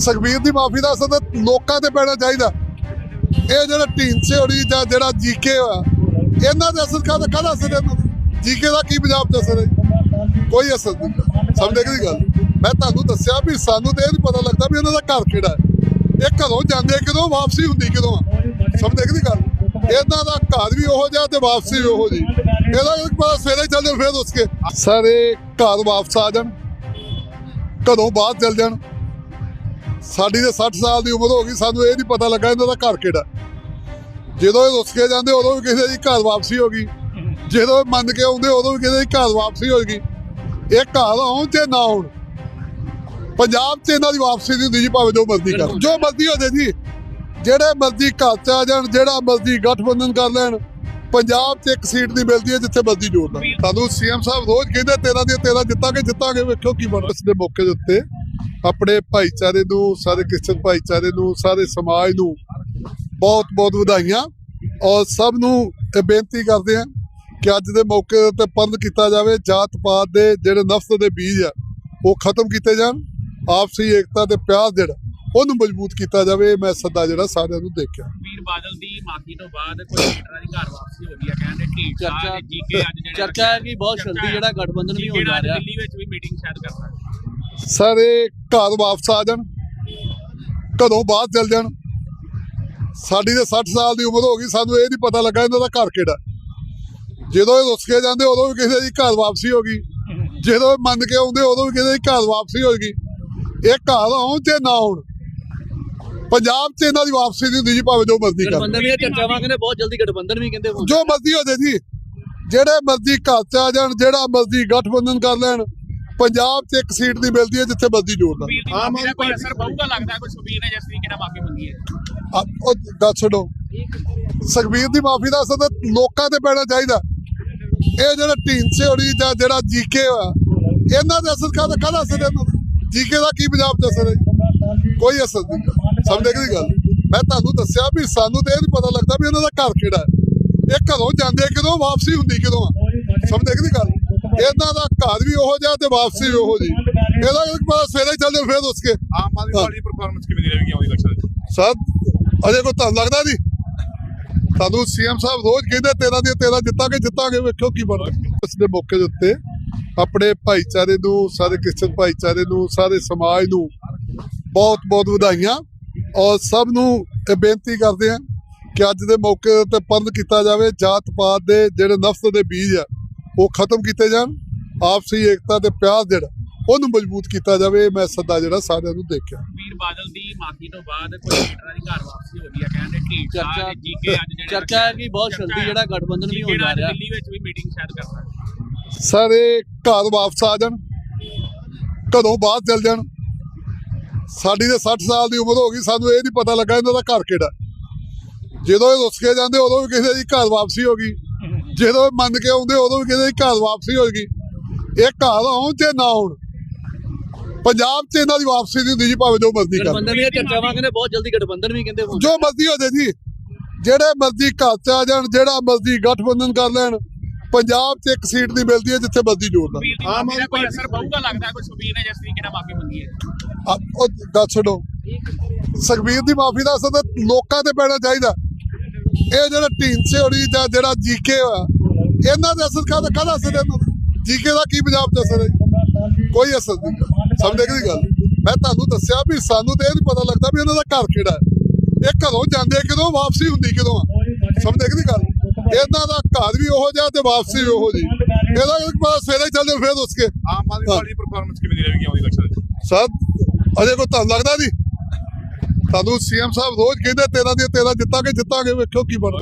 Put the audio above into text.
ਸੁਖਬੀਰ ਦੀ ਮਾਫੀ ਦਾ ਅਸਰ ਤਾਂ ਲੋਕਾਂ ਤੇ ਪੈਣਾ ਚਾਹੀਦਾ। ਇਹ ਜਿਹੜਾ ਢੀਂਸੇ ਹੋਣੀ ਜਾਂ ਜਿਹੜਾ ਜੀਕੇ ਹੋਇਆ ਇਹਨਾਂ ਦੇ ਅਸਰ ਕਾਹਦਾ ਕਾਹਦਾ ਅਸਰ ਹੈ ਜੀਕੇ ਦਾ ਕੀ ਪੰਜਾਬ ਤੇ ਅਸਰ ਹੈ? ਕੋਈ ਅਸਰ ਨਹੀਂ। ਸਮਝਦੇ ਕਿ ਗੱਲ? ਮੈਂ ਤੁਹਾਨੂੰ ਦੱਸਿਆ ਵੀ ਸਾਨੂੰ ਤੇ ਇਹ ਨਹੀਂ ਪਤਾ ਲੱਗਦਾ ਵੀ ਇਹਨਾਂ ਦਾ ਘਰ ਕਿਹੜਾ ਹੈ। ਇਹ ਘਰੋਂ ਜਾਂਦੇ ਕਿਦੋਂ, ਵਾਪਸੀ ਹੁੰਦੀ ਕਿਦੋਂ ਆ? ਸਮਝਦੇ ਕਿ ਗੱਲ? ਇਹਨਾਂ ਦਾ ਘਰ ਵੀ ਉਹੋ ਜਿਹਾ ਤੇ ਵਾਪਸੀ ਵੀ ਉਹੋ ਜੀ ਇਹਦਾ ਪਤਾ ਸਵੇਰੇ ਚੱਲਦੇ ਫਿਰ ਉਸ ਕੇ। ਸਾਰੇ ਘਰ ਵਾਪਸ ਆ ਜਾਣ। ਕਦੋਂ ਬਾਅਦ ਚੱਲ ਜਾਣ। ਸਾਡੀ ਤੇ 60 ਸਾਲ ਦੀ ਉਮਰ ਹੋ ਗਈ, ਸਾਨੂੰ ਇਹ ਨਹੀਂ ਪਤਾ ਲੱਗਾ ਇਹਨਾਂ ਦਾ ਘਰ ਕਿਹੜਾ। ਜਦੋਂ ਇਹ ਰੁੱਸ ਕੇ ਜਾਂਦੇ, ਉਦੋਂ ਵੀ ਕਿਸੇ ਦੀ ਘਰ ਵਾਪਸੀ ਹੋ ਗਈ। ਜਦੋਂ ਮੰਨ ਕੇ ਆਉਂਦੇ, ਉਦੋਂ ਵੀ ਕਿਸੇ ਦੀ ਘਰ ਵਾਪਸੀ ਹੋ ਗਈ। ਇਹ ਘਰ ਆਉਣ ਤੇ ਨਾ ਆਉਣ। ਪੰਜਾਬ 'ਚ ਇਹਨਾਂ ਦੀ ਵਾਪਸੀ ਨਹੀਂ ਹੁੰਦੀ ਜੀ, ਭਾਵੇਂ ਜੋ ਮਰਜ਼ੀ ਕਰ। ਜੋ ਮਰਜ਼ੀ ਹੋ ਜਾਏ ਜੀ, ਜਿਹੜੇ ਮਰਜ਼ੀ ਘਰ 'ਚ ਆ ਜਾਣ, ਜਿਹੜਾ ਮਰਜ਼ੀ ਗਠਬੰਧਨ ਕਰ ਲੈਣ, ਪੰਜਾਬ 'ਚ ਇੱਕ ਸੀਟ ਨਹੀਂ ਮਿਲਦੀ ਹੈ ਜਿੱਥੇ ਮਰਜ਼ੀ ਜੋੜ ਲੈਣ ਸਾਨੂੰ ਸੀਐਮ ਸਾਹਿਬ ਰੋਜ਼ ਕਹਿੰਦੇ 13 ਦੀਆਂ 13 ਜਿੱਤਾਂਗੇ ਜਿੱਤਾਂਗੇ ਵੇਖੋ ਕੀ ਬਣਦਾ ਇਸ ਦੇ ਮੌਕੇ ਦੇ ਉੱਤੇ। ਆਪਣੇ ਭਾਈਚਾਰੇ ਨੂੰ ਸਾਰੇ ਕ੍ਰਿਸਚਨ ਭਾਈਚਾਰੇ ਨੂੰ ਸਾਰੇ ਸਮਾਜ ਨੂੰ ਬਹੁਤ ਬਹੁਤ ਵਧਾਈਆਂ। ਔਰ ਸਭ ਨੂੰ ਇਹ ਬੇਨਤੀ ਕਰਦੇ ਹਾਂ ਕਿ ਅੱਜ ਦੇ ਮੌਕੇ ਤੇ ਪੰਧ ਕੀਤਾ ਜਾਵੇ ਜਾਤ ਪਾਤ ਦੇ ਜਿਹੜੇ ਨਫ਼ਸ ਦੇ ਬੀਜ ਆ ਉਹ ਖਤਮ ਕੀਤੇ ਜਾਣ ਆਪਸੀ ਏਕਤਾ ਤੇ ਪਿਆਰ ਜਿਹੜਾ ਉਹਨੂੰ ਮਜ਼ਬੂਤ ਕੀਤਾ ਜਾਵੇ ਮੈਂ ਸੱਦਾ ਜਿਹੜਾ ਸਾਰਿਆਂ ਨੂੰ ਦੇਖਿਆ। ਵੀਰ ਬਾਦਲ ਦੀ ਮਾਫੀ ਤੋਂ ਬਾਅਦ ਕੋਈ ਲੀਡਰਾਂ ਦੀ ਘਰ ਵਾਪਸੀ ਹੋ ਰਹੀ ਹੈ ਕਹਿੰਦੇ ਢੀਂਡ ਚਰਚਾ- ਜੀਕੇ ਅੱਜ ਜਿਹੜੇ ਚਰਚਾ ਹੈ ਕਿ ਬਹੁਤ ਜਲਦੀ ਜਿਹੜਾ ਗਠਬੰਧਨ ਵੀ ਜੀਕੇ ਜਾ ਰਿਹਾ। ਦਿੱਲੀ ਵਿੱਚ ਵੀ ਮੀਟਿੰਗ ਸ਼ਾਇਦ ਕਰਨਾ। ਸਾਰੇ ਘਰ ਵਾਪਸ ਆ ਜਾਣ ਕਦੋਂ ਬਾਅਦ ਚੱਲ ਜਾਣ। ਸਾਡੀ ਤੇ 60 ਸਾਲ ਦੀ ਉਮਰ ਹੋ ਗਈ ਸਾਨੂੰ ਇਹ ਨਹੀਂ ਪਤਾ ਲੱਗਾ ਇਹਨਾਂ ਦਾ ਘਰ ਕਿਹੜਾ। ਜਦੋਂ ਇਹ ਰੁੱਸ ਕੇ ਜਾਂਦੇ ਉਦੋਂ ਵੀ ਕਿਸੇ ਦੀ ਘਰ ਵਾਪਸੀ ਹੋ ਗਈ। ਜਦੋਂ ਇਹ ਮੰਨ ਕੇ ਆਉਂਦੇ ਉਦੋਂ ਵੀ ਕਿਸੇ ਦੀ ਘਰ ਵਾਪਸੀ ਹੋ ਗਈ। ਇਹ ਘਰ ਆਉਣ ਤੇ ਨਾ ਆਉਣ। ਪੰਜਾਬ 'ਚ ਇਹਨਾਂ ਦੀ ਵਾਪਸੀ ਨਹੀਂ ਹੁੰਦੀ ਜੀ ਭਾਵੇਂ ਜੋ ਮਰਜ਼ੀ ਕਰ। ਗਠਬੰਧਨ ਦੀਆਂ ਚਰਚਾਵਾਂ ਕਹਿੰਦੇ ਬਹੁਤ ਜਲਦੀ ਗਠਬੰਧਨ ਵੀ ਕਹਿੰਦੇ ਹੋਣ ਜੋ ਮਰਜ਼ੀ ਹੋ ਜਾਏ ਜੀ ਜਿਹੜੇ ਮਰਜ਼ੀ ਘਰ 'ਚ ਆ ਜਾਣ ਜਿਹੜਾ ਮਰਜ਼ੀ ਗਠਬੰਧਨ ਕਰ ਲੈਣ। ਪੰਜਾਬ 'ਚ ਇੱਕ ਸੀਟ ਨਹੀਂ ਮਿਲਦੀ ਹੈ ਜਿੱਥੇ ਮਰਜ਼ੀ ਜੋੜ ਲੈਣ ਵੀਰ ਦੀ ਮਾਫੀ ਦਾ ਕੋਈ ਅਸਰ ਪਊਗਾ? ਲੱਗਦਾ ਕੋਈ ਸੁਬੀਰ ਨੇ ਜਿਸ ਤਰੀਕੇ ਨਾਲ ਮਾਫੀ ਮੰਗੀ ਹੈ। ਆ- ਉਹ ਗੱਲ ਛੱਡੋ। ਸੁਖਬੀਰ ਦੀ ਮਾਫੀ ਦਾ ਅਸਰ ਤਾਂ ਲੋਕਾਂ ਤੇ ਪੈਣਾ ਚਾਹੀਦਾ। ਇਹ ਜਿਹੜਾ ਢੀਂਸੇ ਹੋਣੀ ਜਾਂ ਜਿਹੜਾ ਜੀਕੇ ਆ ਇਹਨਾਂ ਦਾ ਅਸਰ ਕਾਹਦਾ ਕਾਹਦਾ ਅਸਰ ਹੈ ਜੀਕੇ ਦਾ ਕੀ ਪੰਜਾਬ ਤੇ ਅਸਰ ਹੈ ਕੋਈ ਅਸਰ ਨਹੀਂ। ਸਮਝਦੇ ਕਿ ਗੱਲ? ਮੈਂ ਤੁਹਾਨੂੰ ਦੱਸਿਆ ਵੀ ਸਾਨੂੰ ਤੇ ਇਹ ਨਹੀਂ ਪਤਾ ਲੱਗਦਾ ਵੀ ਇਹਨਾਂ ਦਾ ਘਰ ਕਿਹੜਾ ਹੈ। ਇਹ ਘਰੋਂ ਜਾਂਦੇ ਕਦੋਂ ਵਾਪਸੀ ਹੁੰਦੀ ਕਦੋਂ ਆ? ਸਮਝਦੇ ਕਿ ਗੱਲ? ਇਹਨਾਂ ਦਾ ਘਰ ਵੀ ਉਹੋ ਜਿਹਾ ਤੇ ਵਾਪਸੀ ਵੀ ਉਹੋ ਜੀ। ਇਹਦਾ ਇੱਕ ਪਤਾ ਸਵੇਰੇ ਚੱਲਦੇ ਫੇਰ ਉਸ ਕੇ ਆਮ ਆਦਮੀ ਪਾਰਟੀ ਦੀ ਪਰਫਾਰਮੈਂਸ ਕਿਵੇਂ ਦੀ ਰਹੇਗੀ ਆਉਂਦੀ ਇਲੈਕਸ਼ਨ ਵਿੱਚ? ਸਰ ਅਜੇ ਕੋ ਤੁਹਾਨੂੰ ਲੱਗਦਾ ਨਹੀਂ? ਤੁਹਾਨੂੰ ਸੀਐਮ ਸਾਹਿਬ ਰੋਜ਼ ਕਹਿੰਦੇ 13 ਦੀਆਂ 13 ਜਿੱਤਾਂਗੇ ਜਿੱਤਾਂਗੇ ਵੇਖੋ ਕੀ ਬਣਦਾ। ਇਸ ਦੇ ਮੌਕੇ ਦੇ ਉੱਤੇ ਆਪਣੇ ਭਾਈਚਾਰੇ ਨੂੰ ਸਾਰੇ ਕ੍ਰਿਸਚਨ ਭਾਈਚਾਰੇ ਨੂੰ ਸਾਰੇ ਸਮਾਜ ਨੂੰ ਬਹੁਤ ਬਹੁਤ ਵਧਾਈਆਂ। ਔਰ ਸਭ ਨੂੰ ਇਹ ਬੇਨਤੀ ਕਰਦੇ ਹਾਂ ਕਿ ਅੱਜ ਦੇ ਮੌਕੇ ਦੇ ਉੱਤੇ ਪੰਧ ਕੀਤਾ ਜਾਵੇ ਜਾਤ ਪਾਤ ਦੇ ਜਿਹੜੇ ਨਫ਼ਸ ਦੇ ਬੀਜ ਆ ਉਹ ਖਤਮ ਕੀਤੇ ਜਾਣ ਆਪਸੀ ਏਕਤਾ ਤੇ ਪਿਆਰ ਜਿਹੜਾ ਉਹਨੂੰ ਮਜ਼ਬੂਤ ਕੀਤਾ ਜਾਵੇ ਮੈਂ ਸੱਦਾ ਜਿਹੜਾ ਸਾਰਿਆਂ ਨੂੰ ਦੇਖਿਆ। ਵੀਰ ਬਾਦਲ ਦੀ ਮਾਫੀ ਤੋਂ ਬਾਅਦ ਕੋਈ ਲੀਡਰਾਂ ਦੀ ਘਰ ਵਾਪਸੀ ਹੋ ਰਹੀ ਹੈ ਕਹਿੰਦੇ ਢੀਂਡ ਚਰਚਾ- ਜੀਕੇ ਅੱਜ ਜਿਹੜੇ ਚਰਚਾ ਹੈ ਕਿ ਬਹੁਤ ਜਲਦੀ ਜਿਹੜਾ ਗਠਬੰਧਨ ਵੀ ਜੀਕੇ ਜਾ ਰਿਹਾ। ਦਿੱਲੀ ਵਿੱਚ ਵੀ ਮੀਟਿੰਗ ਸ਼ਾਇਦ ਕਰਨਾ ਹੈ। ਸਾਰੇ ਘਰ ਵਾਪਸ ਆ ਜਾਣ ਕਦੋਂ ਬਾਅਦ ਚੱਲ ਜਾਣ। ਸਾਡੀ ਤੇ 60 ਸਾਲ ਦੀ ਉਮਰ ਹੋ ਗਈ ਸਾਨੂੰ ਇਹ ਨਹੀਂ ਪਤਾ ਲੱਗਾ ਇਹਨਾਂ ਦਾ ਘਰ ਕਿਹੜਾ। ਜਦੋਂ ਇਹ ਰੁੱਸ ਕੇ ਜਾਂਦੇ ਉਦੋਂ ਵੀ ਕਿਸੇ ਦੀ ਘਰ ਵਾਪਸੀ ਹੋ ਗਈ। ਜਦੋਂ ਮੰਨ ਕੇ ਆਉਂਦੇ ਉਦੋਂ ਵੀ ਕਿਸੇ ਦੀ ਘਰ ਵਾਪਸੀ ਹੋ ਗਈ ਇਹ ਘਰ ਆਉਣ ਤੇ ਨਾ ਆਉਣ। ਪੰਜਾਬ 'ਚ ਇਹਨਾਂ ਦੀ ਵਾਪਸੀ ਨਹੀਂ ਹੁੰਦੀ ਜੀ ਭਾਵੇਂ ਜੋ ਮਰਜ਼ੀ ਕਰ। ਗਠਬੰਧਨ ਦੀਆਂ ਚਰਚਾਵਾਂ ਕਹਿੰਦੇ ਬਹੁਤ ਜਲਦੀ ਗਠਬੰਧਨ ਵੀ ਕਹਿੰਦੇ ਹੋਣ ਜੋ ਮਰਜ਼ੀ ਹੋ ਜਾਏ ਜੀ ਜਿਹੜੇ ਮਰਜ਼ੀ ਘਰ 'ਚ ਆ ਜਾਣ ਜਿਹੜਾ ਮਰਜ਼ੀ ਗਠਬੰਧਨ ਕਰ ਲੈਣ ਪੰਜਾਬ 'ਚ ਇੱਕ ਸੀਟ ਨਹੀਂ ਮਿਲਦੀ ਹੈ ਜਿੱਥੇ ਮਰਜ਼ੀ ਜੋੜ ਦੀ ਮਾਫੀ ਦਾ ਕੋਈ ਅਸਰ ਪਊਗਾ ਲੱਗਦਾ ਕੋਈ ਸੁਬੀਰ ਨੇ ਜਿਸ ਤਰੀਕੇ ਨਾਲ ਮਾਫੀ ਮੰਗੀ ਹੈ। ਆ- ਉਹ ਗੱਲ ਛੱਡੋ। ਸੁਖਬੀਰ ਦੀ ਮਾਫੀ ਦਾ ਅਸਰ ਤਾਂ ਲੋਕਾਂ ਤੇ ਪੈਣਾ ਚਾਹੀਦਾ। ਇਹ ਜਿਹੜਾ ਢੀਂਸੇ ਹੋਣੀ ਜਾਂ ਜਿਹੜਾ ਜੀਕੇ ਆ ਇਹਨਾਂ ਦਾ ਅਸਰ ਕਾਹਦਾ ਕਾਹਦਾ ਅਸਰ ਹੈ ਜੀਕੇ ਦਾ ਕੀ ਪੰਜਾਬ ਤੇ ਅਸਰ ਹੈ? ਕੋਈ ਅਸਰ ਨਹੀਂ। ਸਮਝਦੇ ਕਿ ਗੱਲ? ਮੈਂ ਤੁਹਾਨੂੰ ਦੱਸਿਆ ਵੀ ਸਾਨੂੰ ਤੇ ਇਹ ਨਹੀਂ ਪਤਾ ਲੱਗਦਾ ਵੀ ਇਹਨਾਂ ਦਾ ਘਰ ਕਿਹੜਾ ਹੈ। ਇਹ ਘਰੋਂ ਜਾਂਦੇ ਕਦੋਂ ਵਾਪਸੀ ਹੁੰਦੀ ਕਦੋਂ ਆ? ਸਮਝਦੇ ਗੱਲ? ਇਹਨਾਂ ਦਾ ਘਰ ਵੀ ਉਹੋ ਜਿਹਾ ਤੇ ਵਾਪਸੀ ਵੀ ਉਹੋ ਜੀ ਇਹਦਾ ਇੱਕ ਪਤਾ ਸਵੇਰੇ ਚੱਲਦੇ ਫੇਰ ਉਸ ਕੇ। ਆਮ ਆਦਮੀ। ਪਾਰਟੀ ਦੀ ਪਰਫਾਰਮੈਂਸ ਕਿਵੇਂ ਦੀ ਰਹੇਗੀ ਆਉਂਦੀ ਇਲੈਕਸ਼ਨ ਸਰ ਅਜੇ ਕੋ ਤੁਹਾਨੂੰ ਲੱਗਦਾ ਨਹੀਂ? ਤੁਹਾਨੂੰ ਸੀਐਮ ਸਾਹਿਬ ਰੋਜ਼ ਕਹਿੰਦੇ 13 ਦੀਆਂ 13 ਜਿੱਤਾਂਗੇ ਜਿੱਤਾਂਗੇ ਵੇਖੋ ਕੀ ਬਣਦਾ।